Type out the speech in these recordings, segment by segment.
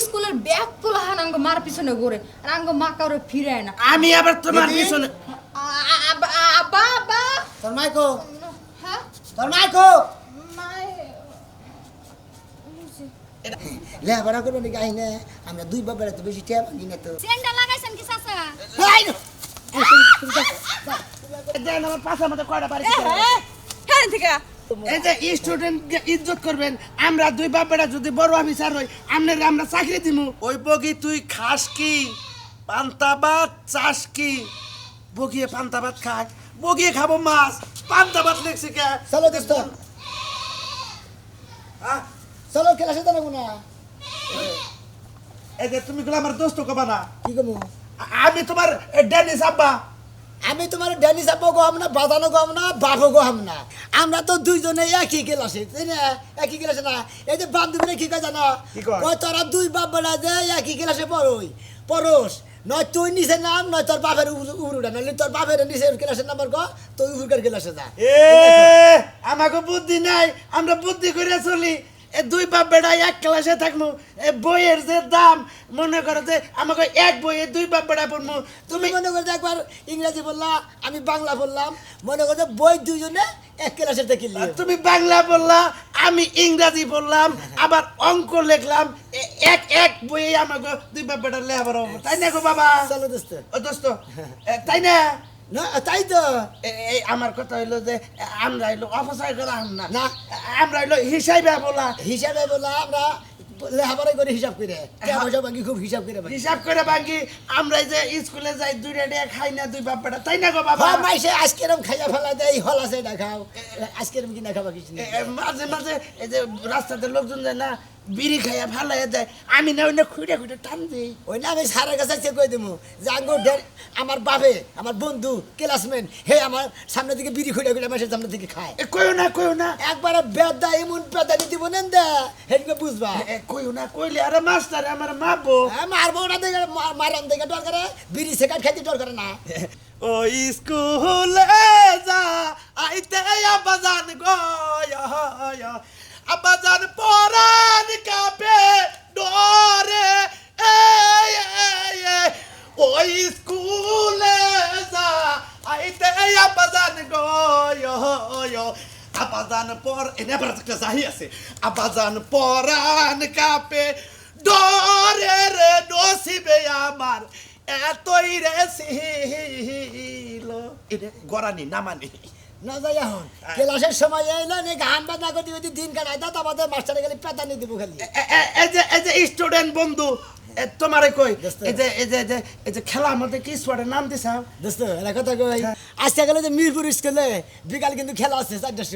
স্কুলের ব্যাগ পোলা হান আঙ্গ মার পিছনে ঘুরে আর আঙ্গ মা কাউরে ফিরায় না আমি আবার তোমার? পিছনে আ- আ- আ- আব্বা আব্বা তোর মাইকো হ্যাঁ তোর মাইকো লেখাপড়া করব নাকি আইনে আমরা দুই বাবার তো বেশি টেপ ভাঙি না তো সেন্ডা লাগাইছেন কি চাচা এই, দেন আমার মধ্যে কয়টা বাড়ি হ্যাঁ থেকে এই যে ইজ্জত করবেন আমরা দুই বাপেরা যদি বড় অফিসার হই আমনের আমরা চাকরি দিমু। ওই বগি তুই খাস কি? পান্তা ভাত চাস কি? বগিয়ে পান্তা ভাত খায় বগিয়ে খাব মাছ। পান্তা ভাত লেগছে কে? চলো দোস্ত। আহ, চলো ক্লাসে তো না। এই যে তুমি গুলো আমার দোস্ত কবা না। কি আমি তোমার ড্যানিস আব্বা। আমি তোমার ড্যানি চাপো গো না বাজানো গো না বাঘো গো না। আমরা তো দুইজনে একই ক্লাসে তাই না? একই ক্লাসে না? এই যে বান্ধবীরা কি কয় জানো? কয়? তোরা দুই বাপ বেড়া যে একই ক্লাসে পড়ই পড়োস নয় তুই নিচে নাম নয় তোর বাপের উড়ুটা নইলে তোর বাপের নিচে ক্লাসের নাম্বার ক তুই উপরকার ক্লাসে যা। এ আমাকে বুদ্ধি নাই আমরা বুদ্ধি করে চলি। এ দুই বাপ বেড়া এক ক্লাসে থাকব এ বইয়ের যে দাম মনে করো যে আমাকে এক বইয়ে দুই বাপ বেড়া পড়ব তুমি মনে করো একবার ইংরেজি বললা আমি বাংলা বললাম মনে করো বই দুইজনে এক ক্লাসে থেকে তুমি বাংলা বললা আমি ইংরাজি বললাম আবার অঙ্ক লিখলাম এক এক বইয়ে আমাকে দুই বাপ বেড়া লেবার তাই না গো বাবা? চলো দোস্ত। ও দোস্ত তাই না? না তাই তো। এই আমার কথা হইল যে আমরা হইল অপচয় করা না। না। আমরা হইল হিসাবে বলা। হিসাবে বললা আমরা লেখাপড়া করে হিসাব করে। পয়সা বাকি খুব হিসাব করে হিসাব করে বাকি। আমরা যে স্কুলে যাই দুই রেডে খাই না দুই বাপ বেটা তাই না গো বাবা? হ্যাঁ মাইসে আজকেরম খাইয়া ফেলা দেয় হল আছে এটা খাও আজকেরম কিনা খাবা কিছু মাঝে মাঝে এই যে রাস্তাতে লোকজন যায় না বিড়ি খাইয়া ভালো যায় আমি না ওই না খুঁড়ে খুঁড়ে টান দিই ওই না আমি সারের কাছে চেক করে দেবো যে আঙ্গো আমার বাপে আমার বন্ধু ক্লাসমেট হে আমার সামনে থেকে বিড়ি খুঁড়ে খুঁড়ে মাসের সামনে থেকে খায়। এ কইও না কইও না। একবারে বেদা এমন বেদানি দিব নেন দে হেদিকে বুঝবা? এ, কইও না কইলে আরে মাস্টার আমার মাপো হ্যাঁ মারবো না দেখে মারান দেখে ডর করে। বিড়ি সেকাট খাইতে ডর করে না। ও স্কুলে যা আইতে আবাজান গো আবাজান পরান কাপে ডরে এ এ, এ। ও স্কুলে যা আইতে আবাজান গো আবাজান পর এনে আবার একটা জাহি আছে। আবাজান পরান কাপে ডরে রে নসিবে আমার। এতই রে এটা গরানি নামানি। না যাই এখন। ক্লাসের সময় এলো নে গান বাজনা দিন কাটাই দাও আমাদের মাস্টারে গেলে পেতানি দিব খালি। এই যে এই যে স্টুডেন্ট বন্ধু তোমারে কই। এই যে এই যে এই যে এই যে কি স্পোর্টের নাম দিছাও দোস্ত এলা কথা কই? আজকে গেলে যে মিরপুর স্কুলে বিকাল কিন্তু খেলা আছে চারটার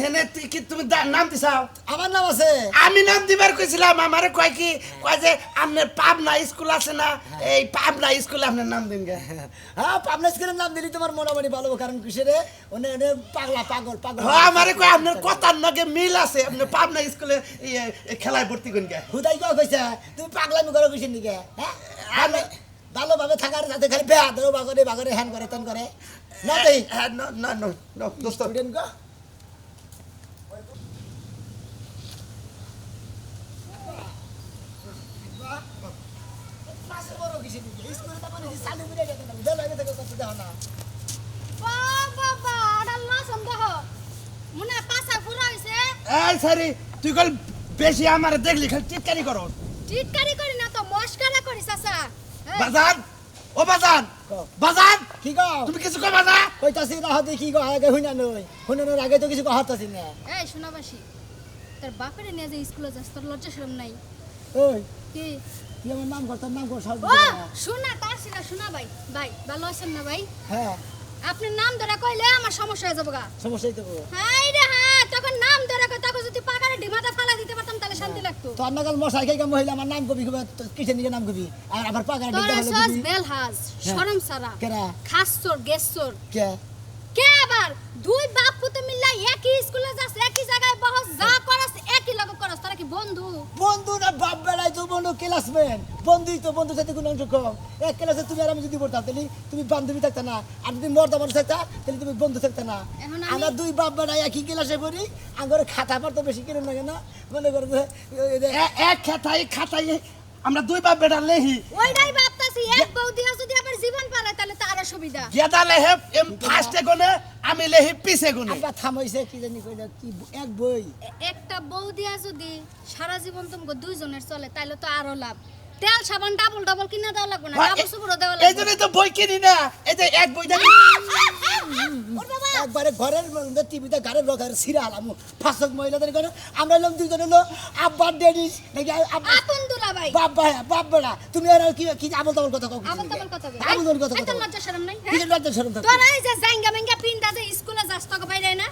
হেনে কি তুমি নাম দিছাও আমার নাম আছে। আমি নাম দিবার কইছিলাম আমারে কয় কি? কয় যে আপনার পাবনা স্কুল আছে না? এই পাবনা স্কুলে আপনার নাম দিন গে। হ্যাঁ পাবনা স্কুলের নাম দিলি তোমার মোটামুটি ভালো কারণ কিসেরে? ওনে ওনে পাগলা পাগল পাগল। হ্যাঁ আমারে কয় আপনার কথার নগে মিল আছে আপনি পাবনা স্কুলে ইয়ে, খেলায় ভর্তি করেন গে। হুদাই কয় কইছে তুমি পাগলামি করো কিসের নিকে হ্যাঁ ভালো ভালোভাবে থাকার সাথে খালি বেয়া বাগরে বাগরে হ্যান করে তেন করে না হ্যাঁ, না দোস্ত। স্টুডেন্ট গো মনে তুই কল বেশি আমার দেখলি খালি চিৎকারি করো চিটকারি করি না তো মস্কারা করি চাচা। বাজান! ও বাজান! বাজান! কি গো তুমি কিছু না? কইতাছি না হতে কি গো আগে নই। হুনানোর আগে তো কিছু কহাতাছি না। এই শোনাবাসি তোর বাপের নিয়ে যে স্কুলে যাস তোর লজ্জা শরম নাই। ওই। কি? তুই আমার নাম কর? তোর নাম কর সব শোনা তার সিনা শোনা ভাই। ভাই ভালো আছেন না ভাই? হ্যাঁ। আপনি নাম ধরে কইলে আমার সমস্যা হয়ে যাব গা সমস্যাই তো হাই হ্যাঁ তখন নাম ধরে তখন যদি পাকারে ডিমাটা ফালা দিতে পারতাম তাহলে শান্তি লাগতো। তো অন্যকাল মশাই খাইকা মহিলা আমার নাম কবি কবি কিসের নিকে নাম কবি? আর আবার পাকারে ডিমাটা ফালা দিবি বেলহাজ হ্যাঁ। শরম সারা কেরা? খাসচোর গেসচোর। কে? কে আবার? দুই বাপ পুতে মিল্লা একই স্কুলে যাস একই জায়গায় বহস যা একই তারা কি বন্ধু? বন্ধু না বাপ বেড়াই তো বন্ধু ক্লাসমেট বন্ধুই তো বন্ধু সাথে কোনো অংশ কম। এক ক্লাসে তুমি আর আমি যদি পড়তাম তাহলে তুমি বান্ধবী থাকতে না। আর যদি মর্দা মানুষ থাকতা তাহলে তুমি বন্ধু থাকতে না। আমরা দুই বাপ বেড়াই একই ক্লাসে পড়ি। আমার খাতা পড়তে বেশি কিনে লাগে না? মনে করো যে, এই যে, এ- এক খাতায় খাতাই আমরা দুই বাপ বেটা লেহি। ওইটাই ভাবতাছি এক বউ দিয়া যদি আবার জীবন পালায় তাহলে তো আরও সুবিধা। গেদা লেহে এম ফার্স্টে গনে আমি লেহি পিছে গনে আব্বা থামাইছে কি জানি কইলা কি এক বই। একটা বউ দিয়া যদি সারা জীবন তোমাকে দুইজনের চলে তাহলে তো আরও লাভ। তেল সাবান ডাবল ডাবল কিনা দেওয়া লাগবে না ডাবল সুপুরও দেওয়া এই লাগবে জন্যই তো বই কিনি না এই যে এক বই জানি একবারে ঘরের মধ্যে টিভিতে ঘরের রকার সিরা আলাম ফাঁসক মহিলাদের ঘরে আমরা এলাম দুজন হলো আব্বার ডেডিস নাকি আপন দুলা ভাই বাবা বাপ বেড়া তুমি আর কি কি আবল তাবল কথা কও আবল তাবল কথা বল আবল তাবল কথা এত লজ্জা শরম নাই কি লজ্জা শরম থাকো তোরা এই যে জাঙ্গা মেঙ্গা পিন্ডা যে স্কুলে যাস তোকে বাইরে না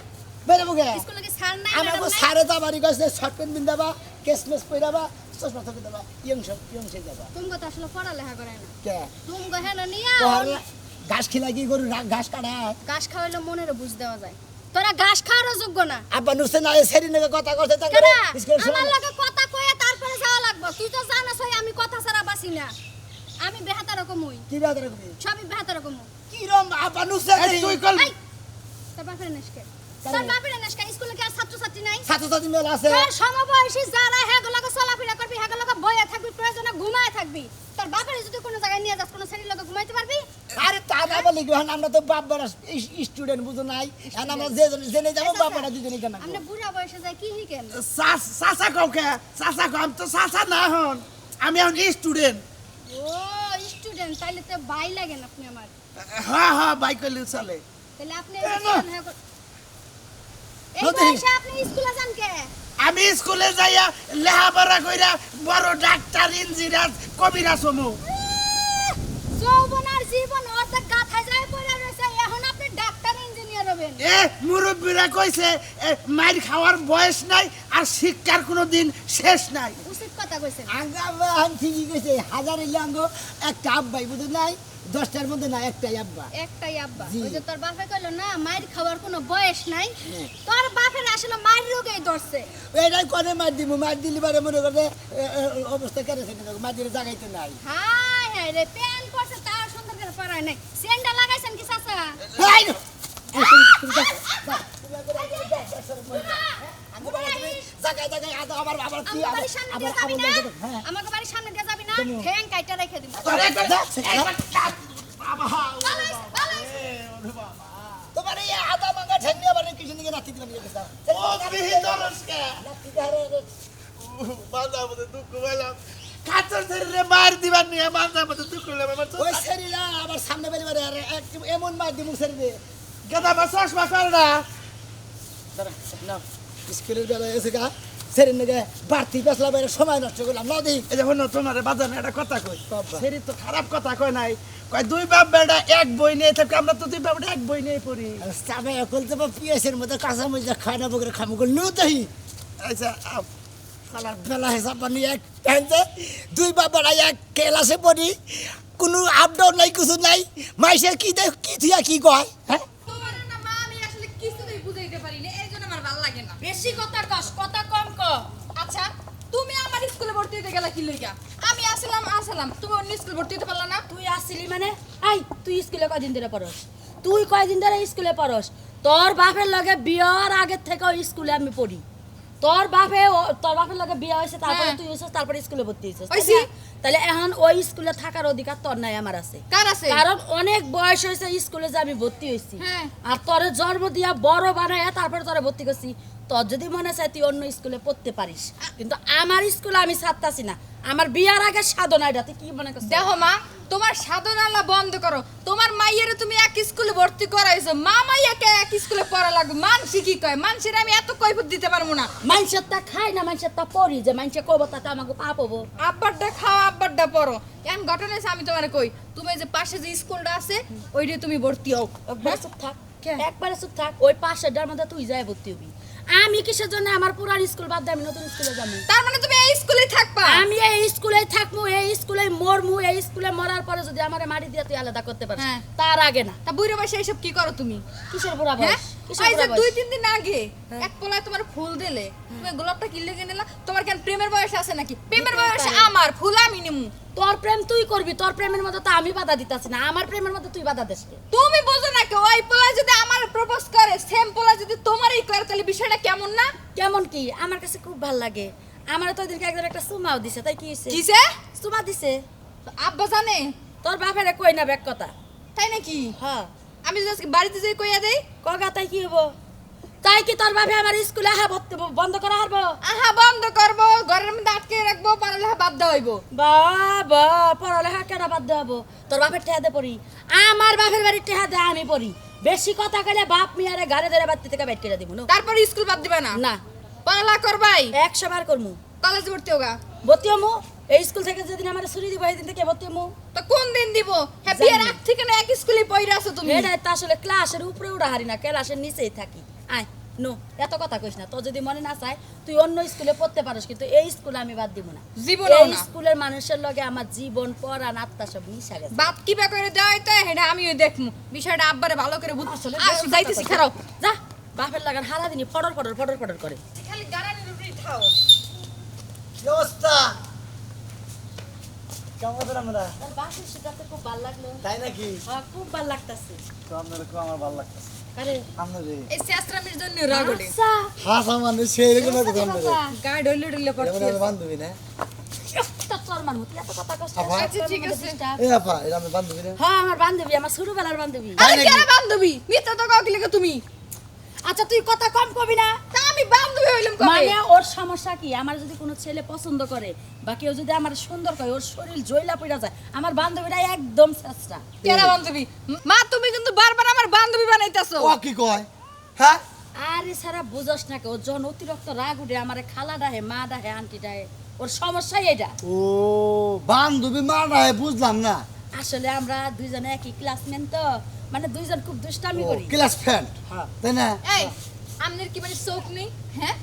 বেরে বগে স্কুলে কি ছাড় নাই আমরা সারে তো বাড়ি গেছে শর্ট প্যান্ট বিন্দাবা কেসমেস পইরাবা চশমা থাকে দেবা ইয়ং সব ইয়ং সে যাবা। তুমি তো আসলে পড়ালেখা করে না। কে? তুমি হেলো নিয়া ঘাস খিলা কি গরু ঘাস কাটা। ঘাস খাওয়াইলে মনের বুঝ দেওয়া যায়। তোরা ঘাস খাওয়ারও যোগ্য না। আব্বা নুসে না সেরি নাকি কথা করতে তার আমার লগে কথা কয়ে তারপরে যাওয়া লাগবে। তুই তো জানাস আমি কথা ছাড়া বাসি না। আমি বেহাতা রকম হই। কি বাদ রাখবি সবই বেহাতা রকম কি রম আব্বা নুসে? তুই কল তোর বাপের নেশকে বাপের স্কুলে কি আর ছাত্রছাত্রী নাই? ছাত্র ছাত্রী মেলা আছে। তোর সমবয়সী যারা হেগুলোকে চলাফেরা করবি হেগুলোকে বয়ে থাকবি প্রয়োজনে ঘুমায় থাকবি। তোর বাপের যদি কোনো জায়গায় নিয়ে যাস কোনো শ্রেণির লোকে ঘুমাইতে পারবি? আরে তা না বলি গহন আমরা তো বাপ বেড়া স্টুডেন্ট বুঝো নাই। এখন আমরা যে জেনে যাব বাপ বেড়া দুজনে কেন আমরা বুড়া বয়সে যাই কি হিকেন চাচা কাউকে চাচা কাম তো চাচা না হন আমি এখন স্টুডেন্ট ও স্টুডেন্ট তাইলে তো ভাই লাগেন আপনি আমার। হ্যাঁ হ্যাঁ করলে চলে। তাহলে আপনি আমি স্কুলে যাইয়া লেহাপড়া কইরা বড় ডাক্তার ইঞ্জিনিয়ার কবিরা সমু যৌবন জীবন অর্ধেক গাথায় যায় পড়ে রয়েছে এখন আপনি ডাক্তার ইঞ্জিনিয়ার হবেন। এ মুরব্বীরা কইছে মাইর খাওয়ার বয়স নাই আর শিক্ষার কোনো দিন শেষ নাই। উচিত কথা কইছেন। আঙ্গা ঠিকই কইছে। হাজার এলে আঙ্গ একটা আব্বাই বুঝো নাই। দশটার মধ্যে না একটাই আব্বা একটাই আব্বা। ওই যে তোর বাপে কইলো না মায়ের খাওয়ার কোনো বয়স নাই হ্যাঁ। তোর বাপের আসলে মায়ের রোগেই ধরছে এটাই কনে মার দিব মার দিলি পারে মনে করে অবস্থা কেন থেকে মার দিলে জাগাইতে নাই হাই হাই রে প্যান পরছে তার সুন্দর করে পরায় নাই সেন্ডা লাগাইছেন কি চাচা এই জাগাই জাগাই আদা আবার আবার কি আবার আবার আবার। হ্যাঁ। আমাকে বাড়ির সামনে দিয়ে যাবি না? ঠ্যাং কাইটা রেখে দিব। তোরে কই- যা, পালাইস, পালাইস। তোমার এই আদা মাঙ্গা ঠেঙ্গি আবার কিছু নিয়ে নাতি দিলাম নিয়ে গেছে। ও বিহি দরসকে নাতি ধারে মাথা মধ্যে দুঃখ পেলাম কাতর ধরে মার দিবার নিয়ে মাথা মধ্যে দুঃখ পেলাম ওই আবার সামনে আরে এমন মার দিমু সেরি গেদা বা চশমা কর না। দাঁড়া নাও। স্কুলের বেলা এসে গা সেরি নাকি বাড়তি পেছলা বাইরে সময় নষ্ট করলাম। না দিই। এই যখন তোমার বাজারে একটা কথা কই। সেরি তো খারাপ কথা কয় নাই। কয় দুই বাপ বেটা এক বই নিয়ে থাকি আমরা তো দুই বাপ বেটা এক বই নিয়ে পড়ি। চাপে এখন তো পিয়াসের মধ্যে কাঁচা মরিচা খায় না বকরে খামু করলে নিউ তাই আচ্ছা। সালার বেলা হিসাব বানি এক দুই বাবার এক ক্লাসে পড়ি। কোনো আপ ডাউন নাই কিছু নাই। মাইসে কি দেখ কি থিয়া কি কয় হ্যাঁ তোমার না মা আমি আসলে কিছুতেই বুঝাইতে পারি না এই জন্য আমার ভালো লাগে না বেশি কথা কস কথা কম ক। আচ্ছা তুমি আমার স্কুলে ভর্তি হতে গেলা কি লইগা? আমি আসলাম আসলাম। তুমি অন্য স্কুলে ভর্তি হতে পারলা না? তুই আসছিলি মানে? আই তুই স্কুলে কয়দিন ধরে পড়স? তুই কয়দিন ধরে স্কুলে পড়স? তোর বাপের লগে বিয়ার আগের থেকে স্কুলে আমি পড়ি। তোর বাপে তোর বাপের লগে বিয়া হয়েছে তারপরে হ্যাঁ। তুই হয়েছিস তারপরে স্কুলে ভর্তি হয়েছিস। তাহলে এখন ওই স্কুলে থাকার অধিকার তোর নাই আমার আছে। কার আছে? কারণ অনেক বয়স হয়েছে স্কুলে যে আমি ভর্তি হয়েছি। হ্যাঁ। আর তোরে জন্ম দিয়া বড় বানায় তারপরে তোরে ভর্তি করছি। তোর যদি মনে চায় তুই অন্য স্কুলে পড়তে পারিস। কিন্তু আমার স্কুলে আমি ছাড়তাছি না। আমার বিয়ার আগে সাধনা এটা তুই কি মনে করছিস? দেখো মা তোমার সাধনালা বন্ধ করো। তোমার মাইয়েরে তুমি এক স্কুলে ভর্তি করাইছো। মা মাইয়াকে এক স্কুলে পড়া লাগবে। মানসি কি কয়? মানসির আমি এত কৈফত দিতে পারব না। মানুষের তা খাই না মানুষের তা পড়ি যে মানুষে কব তাতে আমাকে পাপ হব। আব্বারটা খাও আব্বারটা পড়ো। এখন ঘটনা হয়েছে আমি তোমার কই। তুমি যে পাশে যে স্কুলটা আছে ওইটা তুমি ভর্তি হও। একবারে চুপ থাক। কে? একবারে চুপ থাক। ওই পাশেরটার মধ্যে তুই যাই ভর্তি হবি। আমি কিসের জন্য আমার পুরান স্কুল বাদ দিয়ে আমি নতুন স্কুলে যাব? তার মানে তুমি এই স্কুলে থাকবা? আমি এই স্কুলেই থাকব। স্কুলে মরমু এই স্কুলে মরার পরে যদি আমার মাটি দিয়ে তুই আলাদা করতে পারিস হ্যাঁ। তার আগে না। তা বুড়ো বয়সে এইসব কি করো তুমি? কিসের বুড়া হ্যাঁ? বয়স এই যে দুই তিন দিন আগে এক পোলায় তোমার ফুল দিলে তুমি গোলাপটা কিনলে কিনেলা তোমার কেন প্রেমের বয়স আছে নাকি? প্রেমের বয়স আমার ফুল আমি নিমু। তোর প্রেম তুই করবি তোর প্রেমের মধ্যে তো আমি বাধা দিতাছি না আমার প্রেমের মধ্যে তুই বাধা দিস তুমি বোঝো না কেউ ওই পোলা যদি আমার প্রপোজ করে সেম পোলা যদি তোমারই করে তাহলে বিষয়টা কেমন না? কেমন কি? আমার কাছে খুব ভালো লাগে। আমার তো ওদিনকে একজন একটা সুমাও দিছে তাই কি হয়েছে কিসে সুমা দিছে। আব্বা জানে? তোর বাপেরে কই না ব্যাক কথা? তাই নাকি? হ্যাঁ। আমি যদি আজকে বাড়িতে যাই কইয়া দেই? কগা তাই কি হব তাই কি তোর বাপে আমার স্কুলে আহা বন্ধ করা হারবো আহা বন্ধ করব। ঘরের মধ্যে আটকে রাখব পড়ালেখা দেওয়া হইব। বাবা পড়ালেখা কেনা বাদ দেবো তোর বাপের টেহা দে পড়ি। আমার বাপের বাড়ির টেহা দে আমি পড়ি। বেশি কথা কইলে বাপ মিয়ারে গাড়ি ধরে বাড়তি থেকে বাইট করে দিব না? তারপর স্কুল বাদ দিবা না? না। পড়ালেখা করবাই? একশো বার করমু। কলেজ ভর্তি হোগা? ভর্তি হমু? এই স্কুল থেকে যেদিন আমার ছুরি দিব এই দিন থেকে ভর্তি তো কোন দিন দিব? হ্যাঁ বিয়ের আগ থেকে না এক স্কুলে পড়ে আছো তুমি? এটা তো আসলে ক্লাসের উপরে উড়া হারি না ক্লাসের নিচেই থাকি। আয় নো এত কথা কইস না। তোর যদি মনে না চায় তুই অন্য স্কুলে পড়তে পারিস কিন্তু এই স্কুলে আমি বাদ দিব না। জীবনেও এই স্কুলের মানুষের লগে আমার জীবন পড়ান আত্মা সব মিশা গেছে। বাদ কি বা করে দেয় হইতো সেটা আমিও দেখমু। বিষয়টা আব্বারে ভালো করে বুঝতে বেশি যাইতেছি খারাপ যা বাপের লাগান হারা দিনি ফটর ফটর ফটর ফটর করে। খালি থাও। কি অবস্থা? কেমন আছেন আমরা তোর বাসের শিখাতে খুব ভালো লাগল। তাই নাকি? হ্যাঁ, খুব ভালো লাগতাছে। তো আপনাদের খুব আমার ভালো লাগতেছে। আরে আপনাদের এই শেষরামির জন্য রাগড়ে আচ্ছা। হাসা মানে সেই রকম একটা আপনাদের গায়ে ডলে ডলে পড়ছে। আমার বান্ধবী না? একটা চর মারমু তুই কথা আচ্ছা, ঠিক আছে। এই আপা এটা আমার বান্ধবী না? হ্যাঁ বান্ধবী বান্ধবী। আরে কেন বান্ধবী? মিথ্যা তো কাউ তুমি? আচ্ছা তুই কথা কম কবি না। তা আমি বান্ধবী হইলাম কবে? মানে ওর সমস্যা কি? আমার যদি কোনো ছেলে পছন্দ করে বা কেউ যদি আমার সুন্দর করে ওর শরীর জয়লা পড়া যায় আমার বান্ধবীরা একদম চেষ্টা কেন বান্ধবী? মা তুমি কিন্তু বারবার আমার বান্ধবী বানাইতেছো। ও কি কয়? হ্যাঁ? আরে সারা বুঝস না কে ওর যখন অতিরিক্ত রাগ উঠে আমার খালা ডাহে মা ডাহে আন্টি ডাহে ওর সমস্যাই এটা। ও বান্ধবী মা না বুঝলাম না। আসলে আমরা দুইজনে একই ক্লাসমেট তো মানে দুইজন খুব দুষ্টামি করি। ক্লাস ফ্রেন্ড হ্যাঁ। তাই না? এই আপনার কি মানে চোখ নেই? হ্যাঁ?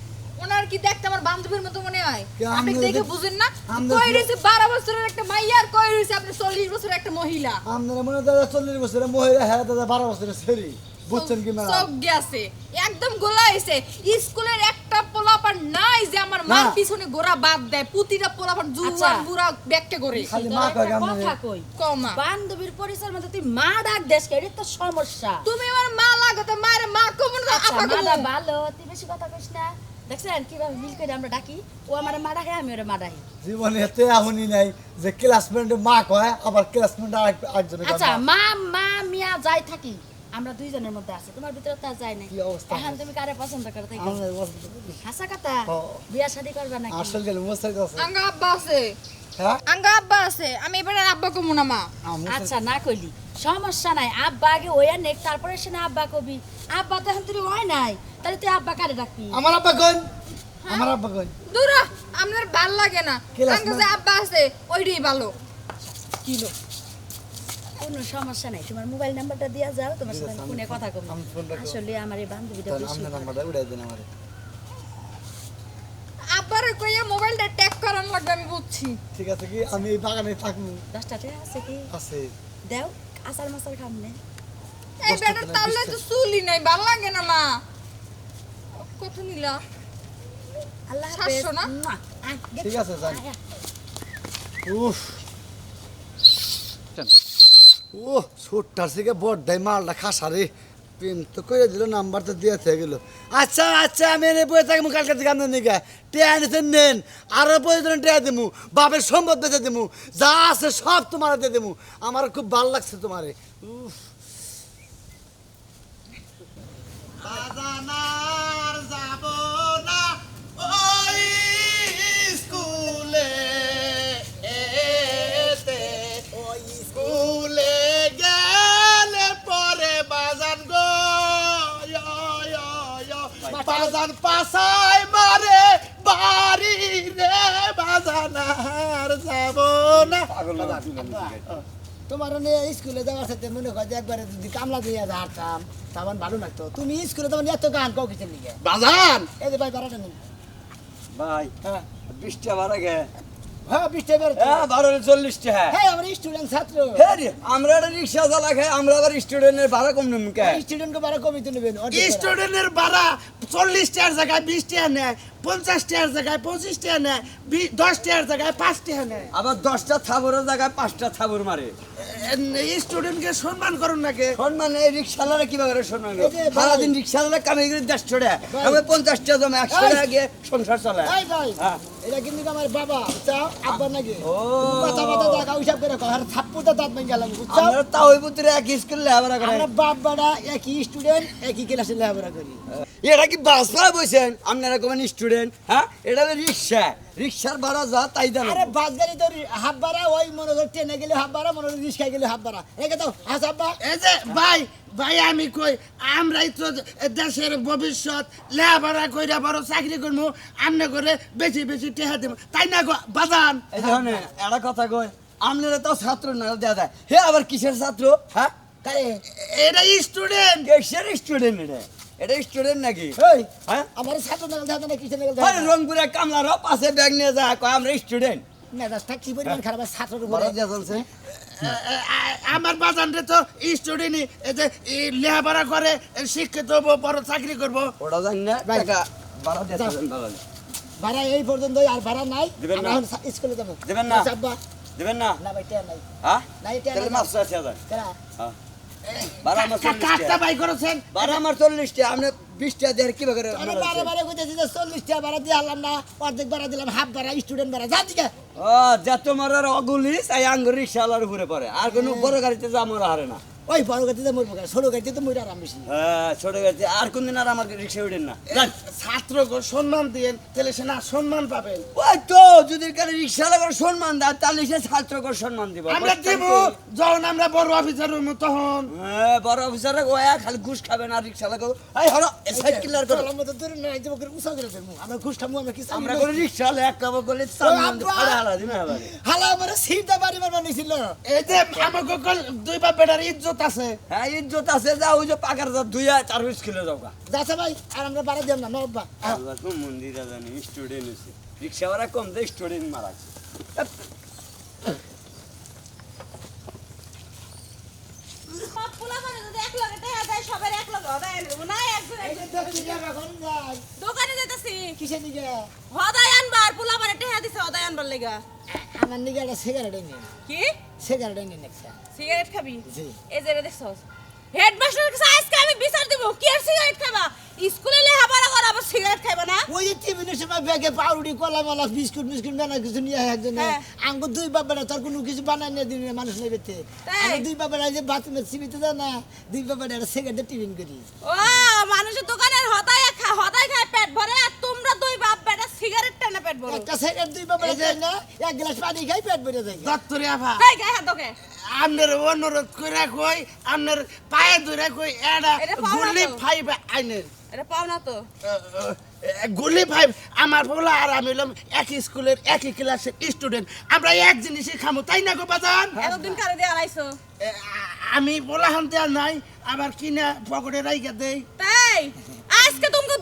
ওনার কি দেখতে আমার বান্ধবীর মতো মনে হয়? আপনি দেখে বুঝেন না? কই রইছে রয়েছে বারো বছরের একটা মাইয়া আর কই রয়েছে আপনি চল্লিশ বছরের একটা মহিলা? আপনারা মনে হয় দাদা চল্লিশ বছরের মহিলা হ্যাঁ দাদা বারো বছরের ছেড়ি বুঝছেন কি ম্যাডাম চোখ গেছে। একদম গোলা হয়েছে স্কুলের একটা পোলাপান নাই যে আমার মার পিছনে গোড়া বাদ দেয়। প্রতিটা পোলাপান আচ্ছা। জুয়ান বুড়া ব্যাগকে করে। খালি মা কয় কথা কই কমা বান্ধবীর পরিচয়ের মধ্যে তুই মা ডাক দেশ কে? এটা তো সমস্যা। তুমি আমার মা লাগতে মায়ের মা কমন আচ্ছা আপা কমন। ভালো তুই বেশি কথা কইস না। দেখছেন কীভাবে মিল করে আমরা ডাকি? ও আমার মা ডাকে আমি ওরে মা ডাকি। জীবনে এতে এখনই নাই যে ক্লাসমেন্টে মা কয় আবার ক্লাসমেন্ট আরেকজনে কয় আচ্ছা। মা মা মিয়া যাই থাকি। আমরা দুইজনের মধ্যে আছে। তোমার ভিতরে তো যায় নাই। কি অবস্থা? এখন তুমি কারে পছন্দ করো তাই আমরা পছন্দ করি। হাসা কথা? বিয়া শাদি করবা নাকি? আসল গেলে মোস্তার কাছে। আঙ্গা আব্বা আছে। হ্যাঁ? আঙ্গা আব্বা আছে। আমি এবারে আব্বা কমু না মা। আচ্ছা না কইলি। সমস্যা নাই। আব্বা আগে ওয়া নেক তারপরে সে না আব্বা কবি। আব্বা তো এখন তুই হয় নাই। তাহলে তুই আব্বা কারে ডাকবি? আমার আব্বা কই আমার আব্বা কই দূর আপনার ভালো লাগে না। আঙ্গা যে আব্বা আছে ওইটাই ভালো। কিলো কোনো সমস্যা নাই। তোমার মোবাইল নাম্বারটা দিয়া যাও তোমার সাথে ফোনে কথা করব। আসলে আমার এই বান্ধবীটা নাম্বারটা উড়াই দেন আমারে। আব্বার কইয়া মোবাইলটা ট্যাগ করান লাগবে আমি বুঝছি। ঠিক আছে কি? আমি এই বাগানে থাকব। দশটা টাকা আছে কি? আছে। দেও আসার মাসার খামনে এই বেটার তাহলে তো। চুলি নাই ভালো লাগে না মা। কত নিলা। আল্লাহ হাফেজ। না? ঠিক আছে, যান। উফ। ও ছোট্টার থেকে বড়টাই মালটা খাসারে প্রেম তো করে দিল, নাম্বার তো দিয়ে থেকে গেল। আচ্ছা আচ্ছা আমি এনে বয়ে থাকব কালকে থেকে আপনার নিকা। টেয়া নিতে নেন। আরও প্রয়োজন টেয়া দেবো বাপের সম্পদ বেঁচে দেবো যা আছে সব তোমার দিয়ে দেবো আমার খুব ভালো লাগছে তোমারে। উফ। বাজান পাশায় মারে বাড়ি রে বাজানার যাব না। তোমার স্কুলে যাওয়ার সাথে মনে হয় যে একবারে যদি কামলা দিয়ে হারতাম তখন ভালো লাগতো। তুমি স্কুলে তখন এত গান কাউ কিছু নিয়ে বাজান! এই যে ভাই বাড়াটা নেই ভাই হ্যাঁ। বৃষ্টি আবার আগে হ্যাঁ বিশ টাকা। হ্যাঁ বারো চল্লিশ টাকা হ্যাঁ আমরা স্টুডেন্ট ছাত্র। হ্যাঁ রে, আমরা একটা রিক্সা চালা খাই আমরা আবার স্টুডেন্টের ভাড়া কম নেব কে? স্টুডেন্টকে বারা কমিয়ে নেবেন। স্টুডেন্টের ভাড়া। চল্লিশ টাকার জায়গায় বিশ টাকা নেয় পঞ্চাশ টাকার জায়গায় পঁচিশ টাকা নেয় দশ টাকার জায়গায় পাঁচ টাকা নেয়। আবার দশটা থাবরের জায়গায় পাঁচটা থাবর মারে। স্টুডেন্টকে সম্মান করুন নাকি? সম্মান এই রিক্সাওয়ালা কীভাবে করে সম্মান ভাই। সারাদিন রিক্সাওয়ালা কামে করে দেড়শো টাকা। আমি পঞ্চাশটা জমা একশো টাকা গিয়ে সংসার ভাই হ্যাঁ। এটা কিন্তু আমার বাবা বুঝছ? আব্বা নাকি? ও। কথা কথা দেখা হিসাব করে আর থাপ্পুটা দাঁত ভেঙে গেলাম বুঝছ? আমরা তাও ওই পুত্রে এক স্কুল লেখাপড়া করে। আমরা একই স্টুডেন্ট একই ক্লাসে লেখাপড়া করি। এটা কি বাসা বসেন আপনারা কোন স্টুডেন্ট হ্যাঁ এটা হলো রিক্সা রিক্সার ভাড়া যা তাই দেন আরে বাস গাড়ি তো হাফ ভাড়া ওই মনে করি ট্রেনে গেলে হাফ ভাড়া মনে করি রিক্সায় গেলে হাফ ভাড়া দাও হাস আব্বা এই যে ভাই ভাই আমি কই আমরাই তো দেশের ভবিষ্যৎ লেখাপড়া কইরা বড় চাকরি করব আমনে করে বেশি বেশি টেহা দেবো তাই না গো বাদান এই ধরনের একটা কথা কই আপনারা তো ছাত্র না দেওয়া যায় হে আবার কিসের ছাত্র হ্যাঁ কারে এটা স্টুডেন্ট কিসের স্টুডেন্ট এটা এটা স্টুডেন্ট নাকি? হ্যাঁ? আমার ছাত্র নাগাল থাকে না কিসে নাগাল আরে রংপুরে কামলারও পাশে ব্যাগ নিয়ে যায় কয় আমরা স্টুডেন্ট মেজাজটা কি পরিমাণ খারাপ ছাত্রের উপরে? চলছে। আমার বাজানরে তো স্টুডেন্টই এই যে লেখাপড়া করে শিক্ষিত হব বড় চাকরি করব। ওটা জানি না যাও। ভাড়া এই পর্যন্ত আর ভাড়া নাই? এখন স্কুলে যাব। দিবেন না? দেবেন না। না ভাই টিয়া নাই। হ্যাঁ? না, এটা তাহলে না। আছে হ্যাঁ। বারো কাজটা টাকা বাই করেছেন। বারো আমার চল্লিশটা। টাকা আপনি বিশ টাকা দিয়ে কি করে আমি বারে বারে কইতেছি যে চল্লিশটা দিয়ে আনলাম না অর্ধেক বারা দিলাম হাফ স্টুডেন্ট বারা। দিকে। ও যা তোমার আঙ্গুর উপরে পড়ে। আর কোনো বড় গাড়িতে যা আমার হারে না। ওই বড় গাড়িতে মরবো কেন? ছোট গাড়িতে তো মরে আরাম বেশি। হ্যাঁ ছোট গাড়িতে। আর কোনদিন আর আমার রিক্সা উঠেন না। যান। ছাত্রকে সম্মান দিয়েন তাহলে সে না সম্মান পাবেন। ওই তো যদি কারও রিক্সাওয়ালা করে সম্মান দেয় তাহলে সে ছাত্রকে সম্মান দিব। আমরা দেব যখন আমরা বড় অফিসার হব তখন হ্যাঁ বড় অফিসারে ওয়া খালি ঘুষ খাবে না রিক্সাওয়ালা করো এই হলো সাইড কিলার করো। চলার মতো দূরে নয় যে ওকে উৎসাহ করে ফেলব। আমরা ঘুষ খাব আমরা কি আমরা করে রিক্সাওয়ালা এক কাপড় করলে সামনে আব্বা! হারা হারা দিন হালা আমার সিটটা বাড়ি মারবার নিছিল এই যে আমাকে দুই বাপ বেটার ইজ্জত আছে। হ্যাঁ ইজ্জত আছে যা ওই যে পাকার যা দুই আর চার পিস কিলো যাও গা। যাচ্ছে ভাই আর আমরা বাড়া দিলাম না নব্বা মন্দিরে জানি স্টুডেন্ট আছে রিক্সাওয়ালা কম দেয় স্টুডেন্ট মারাছে সব পোলাপানে যদি এক লগে দেখা যায় সবার এক লগে হদায় আনব না একজন একজন দোকানে যেতেছি কিসে দিকে হদায় আনবার আর পোলাপানে টেহা দিছে হদায় আনবার লেগা। আমার নিকে একটা সিগারেট এনে কি? সিগারেট এনে সিগারেট খাবি? জি। এই যে দেখছস। হেডমাস্টার কাছে আমি বিচার দিব কি আর সিগারেট খাবা স্কুলে লেখাপড়া করা আবার সিগারেট খাইবা না? ওই যে টিফিনের সময় ব্যাগে পাউরুটি কলা মালা বিস্কুট মিস্কুট বানা কিছু নিয়ে আয় একজন। হ্যাঁ। আঙ্গু দুই বাবারা তোর কোনো কিছু বানাই নিয়ে দিবি না মানুষ নেবে? আমি দুই বাবারা যে বাথরুমে সিবিতে যায় না দুই বাবারা একটা সিগারেট টিফিন করি ও মানুষের দোকানের হদায় খা হদায় খায় পেট ভরে আর তোমরা দুই বাপ বেটা সিগারেট পেট ভরে একটা দুই না এক গ্লাস পানি খাই পেট ভরে যায়। দত্তরে আভা এই গায়ে হাত দোকে আপনার অনুরোধ করে কই আপনার পায়ে ধরে কই না গুলি তো। ফাইভ আইনের। এটা পাও না তো গুলি ফাইভ আমার বলা আর আমি হলাম একই স্কুলের একই ক্লাসের স্টুডেন্ট। আমরা এক জিনিসই খামো তাই না গো বাজান? এতদিন কারে দিয়ে আনাইছো এ, আমি বলা হানতে আর নাই আবার কিনা পকেটে রাইখা দেই। তাই আজকে তোমাকে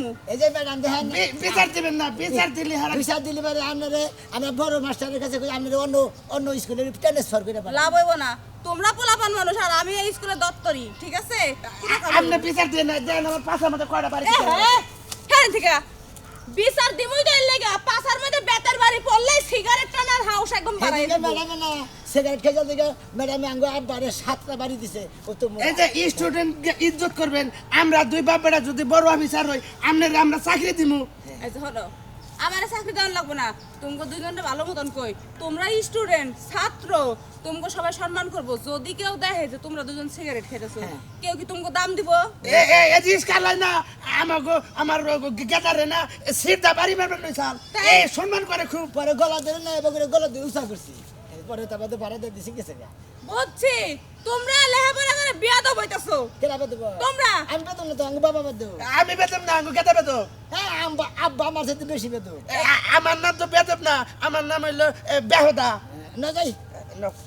বিচার করমু এই যে ম্যাডাম দেখেন বিচার দিবেন না বিচার দিলে হারা বিচার দিলে পারে আপনারে আমরা বড় মাস্টারের কাছে কই আপনারে অন্য অন্য স্কুলের ট্রান্সফার করে পারেন লাভ হইব না। তোমরা পোলাপান মানুষ আর আমি এই স্কুলে দত্তরি ঠিক আছে? আপনি বিচার দিয়ে না দেন আমার পাশার মধ্যে কয়টা বাড়ি হ্যাঁ হ্যাঁ ঠিক আছে। বিচার দিমুই দেন লেগা পাশার মধ্যে বেতের বাড়ি পড়লে সিগারেট টানার হাউস একদম বাড়াই এদিকে দেবো। না। সিগারেট খেয়ে দিকে ম্যাডামে আঙ্গু আব্বারে সাতটা বাড়ি দিছে। ও তো এই যে স্টুডেন্টকে ইজ্জত করবেন আমরা দুই বাপেরা যদি বড় অফিসার হই আপনার আমরা চাকরি দিমু। এই যে হলো আমার চাকরি দেওয়ার লাগবো না। তোমাকে দুজনটা ভালো মতন কই। তোমরা স্টুডেন্ট ছাত্র। তোমাকে সবাই সম্মান করব। যদি কেউ দেখে যে তোমরা দুজন সিগারেট খেতেছো কেউ কি তোমাকে দাম দিব? এ এ এ জিনিস কালাই না আমাকে আমার গেটারে না সিটটা বাড়ি মারবেন নই স্যার। তাই? সম্মান করে খুব পরে গলা ধরে না এবার গলা দিয়ে উৎসাহ করছি। পরে তারপরে তো ভাড়া দিয়ে দিছি গেছে বুঝছি। তোমরা লেখাপড়া করে বিয়া বইতাছো কেনা তোমরা? আমি পেতাম না তো আঙ্গু বাবা পেত আমি না হ্যাঁ আব্বা আব্বা আমার সাথে বেশি পেত আমার নাম তো বেতম না আমার নাম হইল এ, বেহুদা। না যাই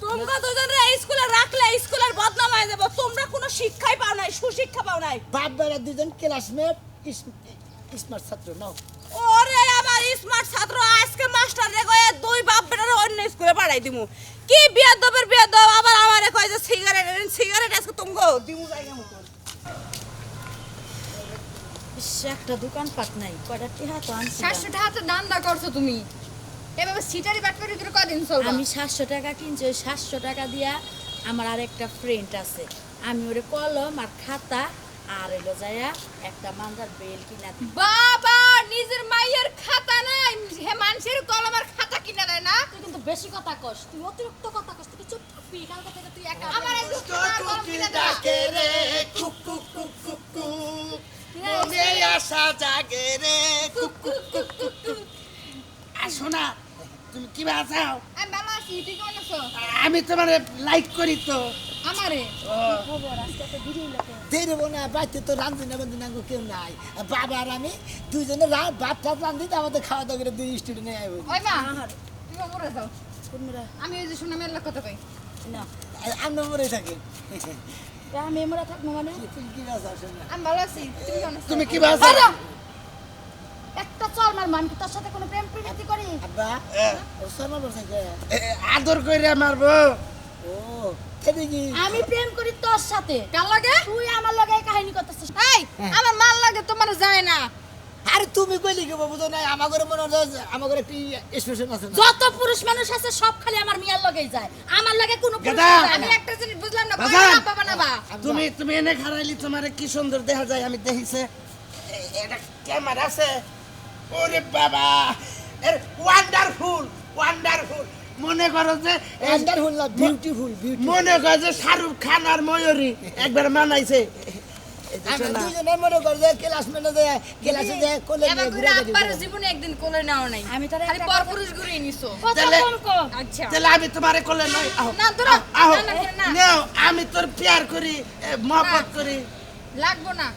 তোমরা দুজনে এই স্কুলে রাখলে স্কুলের বদনাম হয়ে যাব। তোমরা কোনো শিক্ষাই পাও নাই সুশিক্ষা পাও নাই। বাপ বেড়া দুজন ক্লাসমেট স্মার্ট ছাত্র নাও ওরে আমার স্মার্ট ছাত্র আজকে মাস্টার রে কয়ে দুই বাপ বেটার অন্য স্কুলে পাঠাই দিমু। কি বিয়া দবের বিয়া দব আবার আমারে কয় যে সিগারেট সিগারেট আজকে তুমগো দিমু জায়গা মতো একটা দোকান পাট নাই কয়টা টিহা তো আনছি না। সাতশো টাকা তো করছ তুমি। এভাবে সিটারি বাটপারি করে কদিন চলবে? আমি সাতশো টাকা কিনছি ওই সাতশো টাকা দিয়া আমার আর একটা ফ্রেন্ড আছে। আমি ওরে কলম আর খাতা আর এলো যাইয়া একটা মান্দার বেল কিনা বাবা নিজের মাইয়ের খাতা নাই। হে মানুষের কলম আর খাতা কিনে দেয় না। তুই কিন্তু বেশি কথা কস তুই অতিরিক্ত কথা কস তুই চুপ থাকবি কালকে থেকে তুই একা আমার একটু কলম ডাকে রে কুক কুক কুক কুক কুক মনে আশা জাগে রে কুক কুক কুক কুক কুক আসো না তুমি কি বাঁচাও আমি ভালো আছি তুই কেমন আছো? আমি তোমার লাইক করি তো। আমারে? খবর? আজকে তো বিড়ি লোকে। দেরি না বাড়িতে তো রান্ধি না বান্ধি না কেউ নাই। বাবা আর আমি দুইজনে ভাত টাত রান্ধি তো আমাদের খাওয়া দাওয়া করে দুই স্টুডেন্ট আইব ওই মা তুই মরে যাও। আমি ওই যে শুনে মেয়ের কথা কই। না। আমরা মরে থাকি। আমি এমরা থাকব মানে? তুমি কি না আমি ভালো আছি তুমি কেমন আছো? তুমি কি বাঁচাও একটা চল মার মান কি তোর সাথে কোনো প্রেম প্রীতি করি? আব্বা ও শর্মা বসে আদর করে মারবো। ও আমি প্রেম করি তোর সাথে। কাল লাগে? তুই আমার লগে কাহিনী করতেছিস। এই আমার মাল লাগে তোমার যায় না। আরে তুমি কইলি কি বাবু তো নাই? আমার ঘরে মনে হয় আমার ঘরে একটি স্পেশাল আছে যত পুরুষ মানুষ আছে সব খালি আমার মিয়ার লগেই যায়। আমার লগে কোনো। আমি একটা জিনিস বুঝলাম না বাজান। কয়টা বাবা না বা। তুমি তুমি এনে খারাইলি তোমার কি সুন্দর দেখা যায় আমি দেখিছে। এটা ক্যামেরা আছে। ওরে বাবা এর ওয়ান্ডারফুল ওয়ান্ডারফুল মনে করো যে ওয়ান্ডারফুল না বিউটিফুল বিউটি মনে করো যে শাহরুখ খান আর ময়ূরী একবার মানাইছে। মনে আমি তোরে খালি একটা পর কথা- পুরুষ ঘুরিয়ে নিছো। কথা তাহলে- কম কো? আচ্ছা। তাহলে আমি তোমারে কোলে নই আহ। না, আহ না, না, না। নাও আমি তোর প্যার করি এ, মহব্বত। করি। লাগবো না।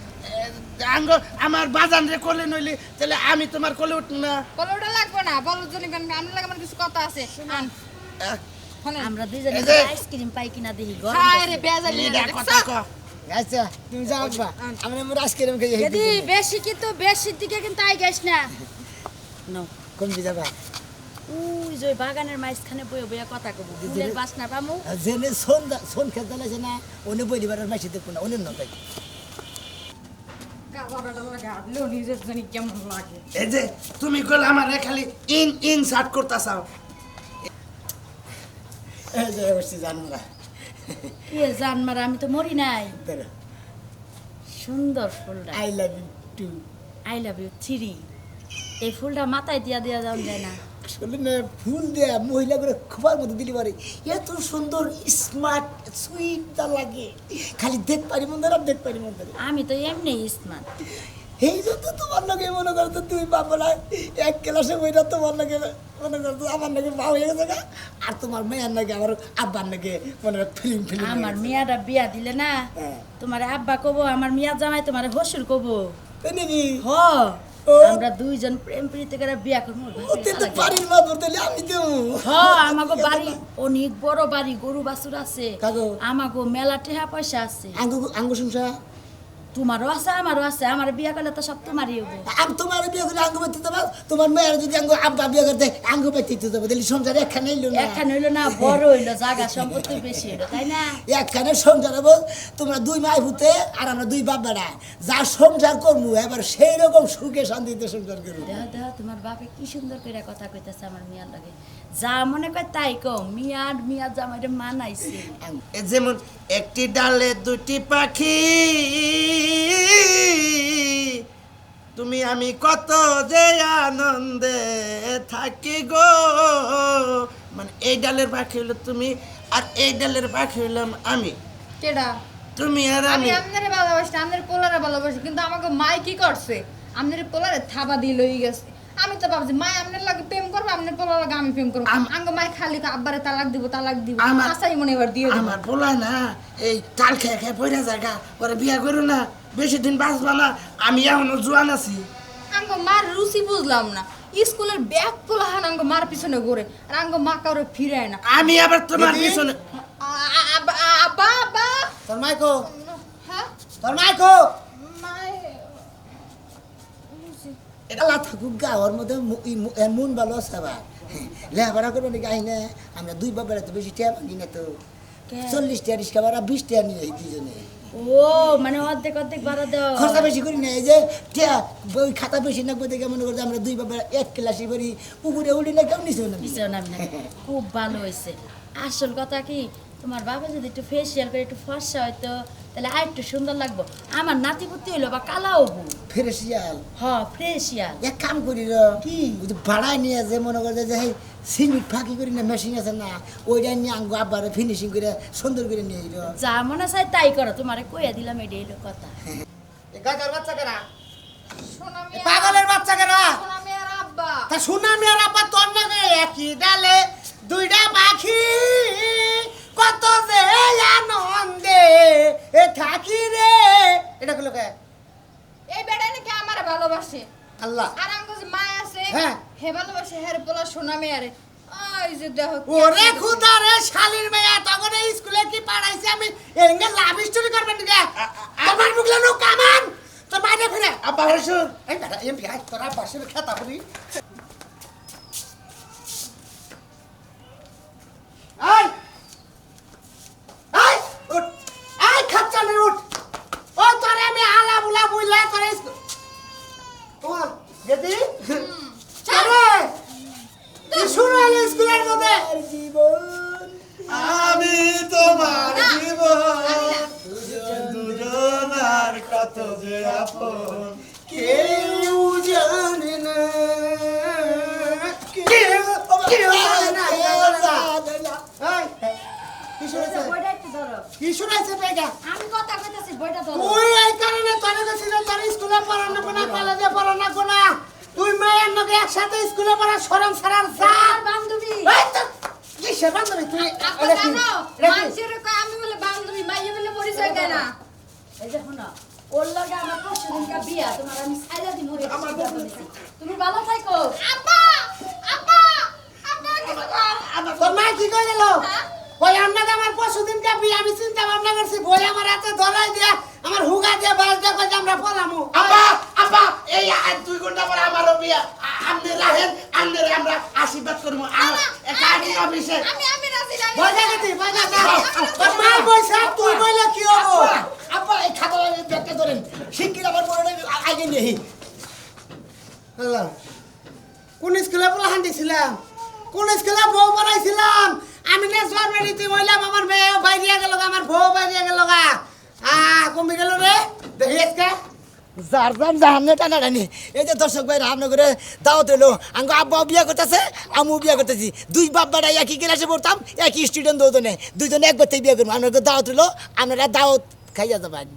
আঙ্গ আমার বাজান রে কোলে নইলি তাহলে আমি তোমার কোলে উঠ না। কলমটা লাগবো না বলো জনি গান আমি লাগে আমার কিছু কথা আছে আন। আমরা দুইজনে আইসক্রিম পাই কিনা দেখি গরম হায় রে বেজালি কথা ক আচ্ছা তুমি যাও আব্বা আমরা মোর আজকের আমি খাই যদি বেশি কিন্তু বেশি দিকে কিন্তু আই গাইস না। নো কোন যাবা। উই যে ওই বাগানের মাঝখানে বয়ে বয়ে কথা কব ফুলের বাসনা পামু। আর জেনে সোন সোন খেতে লাগছে না অন্য পরিবারের মাসি দেখব না অন্য নয় কাবাটা লাগা হাঁটলেও নিজের জানি কেমন লাগে এই যে তুমি কল আমার খালি ইন ইন শার্ট করতাছাও এই যে বসছি জানো না কি জান মারা আমি তো মরি নাই। সুন্দর ফুলটা। I love you too I love you three. এই ফুলটা মাথায় দিয়া দিয়া যাওয়া যায় না। না ফুল দেয়া মহিলা করে খোপার মধ্যে দিলি পারে। এত সুন্দর স্মার্ট সুইট তা লাগে। খালি দেখ পারি মন্দির আর দেখ পারি মন্দির। আমি তো এমনি স্মার্ট এই জন্য তোমার নাকি মনে করতো তুই বাবা এক ক্লাসে বইটা তোমার নাকি মনে করতো আমার নাকি মা হয়ে গেছে গা, আর তোমার মেয়ের নাকি আমার আব্বার নাকি মনে ফিল্ম ফিল্ম আমার মিয়াটা বিয়া দিলে না হ্যাঁ। তোমার আব্বা কব আমার মিয়া জামাই তোমার হসুর কব। হ। আমরা দুইজন প্রেম প্রীতি করে বিয়া করব বাড়ির মা ধরতে আমি দেব। হ্যাঁ আমাগো বাড়ি অনেক বড় বাড়ি গরু বাছুর আছে। আমাগো মেলা টেহা পয়সা আছে। আঙ্গু আঙ্গু শুনছা তোমারও আছে আমারও আছে। আমার বিয়া করলে তো সব তোমারই হব আমি তোমার বিয়ে করলে আঙ্গু পেতে দেবো তোমার মেয়ের যদি আঙ্গু আব্বা বিয়ে করতে আঙ্গু পেতে দিতে দেবো তাহলে সংসার একখানে এলো না। একখান হইল না বড় হইল জায়গা সম্পত্তি বেশি হইল তাই না? একখানে সংসার হব। তোমরা দুই মাই ভূতে আর আমরা দুই বাপ বেড়া যা সংসার করব এবার সেই রকম সুখে শান্তিতে সংসার করব। তোমার বাপে কি সুন্দর করে কথা কইতেছে আমার মিয়ার লাগে। যা মনে কয় তাই কম মিয়ার মিয়া জামাইরে মানাইছে। যেমন একটি ডালে দুটি পাখি। তুমি আমি কত যে আনন্দে থাকি গো। মানে এই ডালের পাখি হইল তুমি আর এই ডালের পাখি হইলাম আমি। কেডা? তুমি আর আমি আমি। আপনারে ভালোবাসি আপনার পোলারে ভালোবাসি কিন্তু আমাকে মাই কি করছে? আপনার পোলারে থাবা দিয়ে লই গেছে। আমি তো ভাবছি মাই আপনার লাগে প্রেম করব আপনার পোলার লাগে আমি প্রেম করব। আঙ্গ মাই খালি তো আব্বারে তালাক দিব তালাক দিব। আমার- আসাই মনে এবার দিয়ে আমার বলা না এই তাল খেয়ে খেয়ে পড়ে জায়গা পরে বিয়া করো না বেশি দিন বাঁচবা না আমি এখনও জোয়ান আছি। আঙ্গ মার রুচি বুঝলাম না। স্কুলের ব্যাগ পোলাহান আঙ্গ মার পিছনে ঘুরে আর আঙ্গ মা কারও ফিরায় না। আমি আবার তোমার? পিছনে আব্বা আব্বা। তোর মাইকো? হ্যাঁ? তোর মাইকো? মাই আল্লাহ থাকুক মধ্যে মন ভালো আছে আবার। লেখাপড়া করব নাকি আইনে? আমরা দুই বাবার তো বেশি টিয়া ভাঙি না তো। চল্লিশ টিয়া রিক্সা ভাড়া বিশ টিয়া নিয়ে দুজনে ও মানে অর্ধেক অর্ধেক ভাড়া দেওয়া খরচা বেশি করি না এই যে টিয়া বই খাতা বেশি না আমরা দুই বাবার এক ক্লাসে করি উপরে উঠি না কেউ নিচে নামি না। খুব ভালো হয়েছে। আসল কথা কি তোমার বাবা যদি একটু ফেসিয়াল করে একটু ফর্সা হয়তো তাহলে আর একটু সুন্দর লাগবো। আমার নাতিপুতি হইল বা কালাও হবু ফেরেশিয়াল হ ফ্রেশিয়াল এক কাম করি র কি? ভাড়ায় নিয়ে যে মনে করছে যে এই সিমেন্ট ফাঁকি করি না মেশিন আছে না ওইটা নিয়ে আঙ্গু আবার ফিনিশিং করে সুন্দর করে নিয়ে র যা মনে চাই তাই করো তোমারে কইয়া দিলাম এটাই হলো কথা। গাজার বাচ্চা মিয়া পাগলের বাচ্চা সোনা মিয়ার আব্বা। তা সুনামি আর আবার তোর নামে একই ডালে দুইটা পাখি। কত যে আনন্দে এ থাকি রে। এটা গুলো কে? এই বেড়াই নাকি আমার ভালোবাসে। আল্লাহ। আর আমার কাছে মা আছে হ্যাঁ। হে ভালোবাসে হের বলা সোনা মেয়ারে। ওই যে দেখো কি ওরে খুদা রে শালির মেয়া তখন এই স্কুলে কি পড়াইছে আমি? এঙ্গে লাভ স্টোরি করবেন দিকে তোমার মুখলে নো কামান। তোর বাইরে ফিরে আব্বা হসুর এই বেটা এম ভাই তোরা পাশে খেতা বলি আই আই তোর পড়ানো কোনা কলেজে পড়ানো কোনা। তুই মেয়ের নগে একসাথে স্কুলে পড়া শরম সারার যা বান্ধবী। এই তো, কিসের বান্ধবী তুই? আব্বা এটা কি? জানো মানুষের কয় আমি বলে বান্ধবী মাইয়ে বলে পরিচয় দেয় না। এই যে শোনো ওর লগে আমার পরশু দিনকা বিয়া তোমার আমি সাইলা দিন হয়ে তুমি ভালো থাকো। কিছু কর মা কি কই গেল হ্যাঁ? আমার আমি ভাবনা করছি বই আমার হাতে ধরাই দিয়া আমার হুগা দিয়ে বাড়িতে কই আমরা পড়ামু আব্বা আব্বা এই আর দুই ঘণ্টা পরে আমারও বিয়া আপনি রাহেন আপনি আমরা আশীর্বাদ করব একটা অফিসে। বই দেখে তোর মা বইছে তুই বইলে কি হব? আপা এই খাতা দেখতে ধরেন। শিগগির আমার বড় আগে নেই আল্লাহ কোন স্কুলে পড়াহান দিছিলাম? কোন স্কুলে বউ পড়াইছিলাম? আমি না সব বাড়িতে বললাম, আমার মেয়ে বাইরিয়া গেল আমার বউ বাইরিয়া গেল গা। কমে গেল রে, দেখি আজকে। যার যার জাহান্নে টানা, টানি। এই যে দর্শক ভাই রামনগর দাওয়াত হলো, আঙ্গ আব্বা বিয়া করতেছে আমু বিয়া করতেছি। দুই বাপ বেড়া একই ক্লাসে পড়তাম, একই স্টুডেন্ট দুজনে। দুজনে একবার বিয়া করব। আপনাকে দাওয়াত হলো, আপনারা দাওয়াত খাইয়া যাবেন।